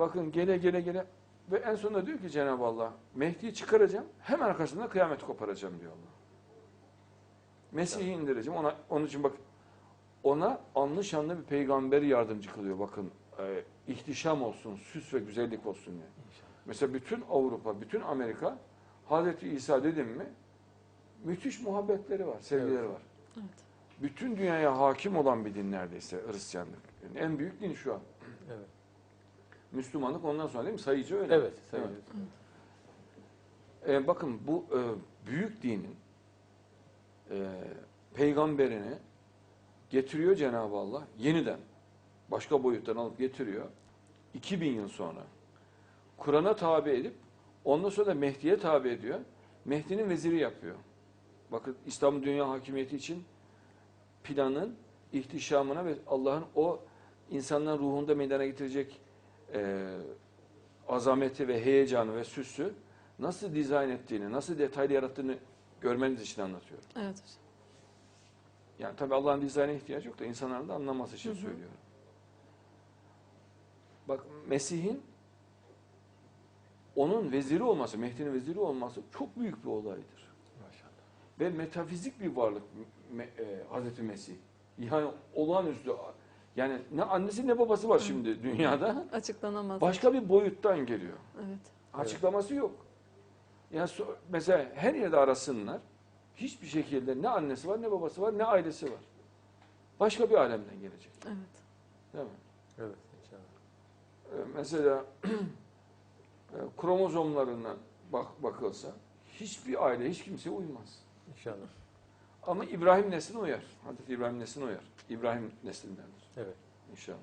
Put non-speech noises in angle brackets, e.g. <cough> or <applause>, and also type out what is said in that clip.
bakın gele gele gele ve en sonunda diyor ki Cenab-ı Allah Mehdi'yi çıkaracağım hemen arkasında kıyameti koparacağım diyor Allah. Mesih'i indireceğim ona onun için bak ona anlı şanlı bir peygamber yardımcı kılıyor bakın e, ihtişam olsun süs ve güzellik olsun diye. İnşallah. Mesela bütün Avrupa, bütün Amerika Hazreti İsa dedim mi müthiş muhabbetleri var, sevgileri Evet. var. Evet. Bütün dünyaya hakim olan bir din neredeyse Hristiyanlık. Yani en büyük din şu an. Evet. Müslümanlık ondan sonra değil mi? Sayıcı öyle. Evet. Sayın Evet. Ee, bakın bu e, büyük dinin e, peygamberini getiriyor Cenab-ı Allah yeniden başka boyuttan alıp getiriyor 2000 yıl sonra. Kur'an'a tabi edip ondan sonra da Mehdi'ye tabi ediyor. Mehdi'nin veziri yapıyor. Bakın İslam dünya hakimiyeti için planın ihtişamına ve Allah'ın o insanların ruhunda meydana getirecek e, azameti ve heyecanı ve süsü nasıl dizayn ettiğini, nasıl detaylı yarattığını görmeniz için anlatıyorum. Evet hocam. Yani tabii Allah'ın dizayna ihtiyacı yok da insanların da anlaması için Hı hı. söylüyorum. Bak Mesih'in onun veziri olması, Mehdi'nin veziri olması çok büyük bir olaydır. Maşallah. Ve metafizik bir varlık me, e, Hazreti Mesih. Yani olağanüstü. Yani ne annesi ne babası var şimdi dünyada. <laughs> Açıklanamaz. Başka bir boyuttan geliyor. Evet. Açıklaması yok. Yani so- mesela her yerde arasınlar. Hiçbir şekilde ne annesi var, ne babası var, ne ailesi var. Başka bir alemden gelecek. Evet. Değil mi? Evet inşallah. Ee, mesela <clears throat> e, kromozomlarına bak bakılsa hiçbir aile hiç kimseye uymaz. İnşallah. Ama İbrahim nesline uyar. Hazreti İbrahim nesline uyar. İbrahim neslindendir Evet. inşallah.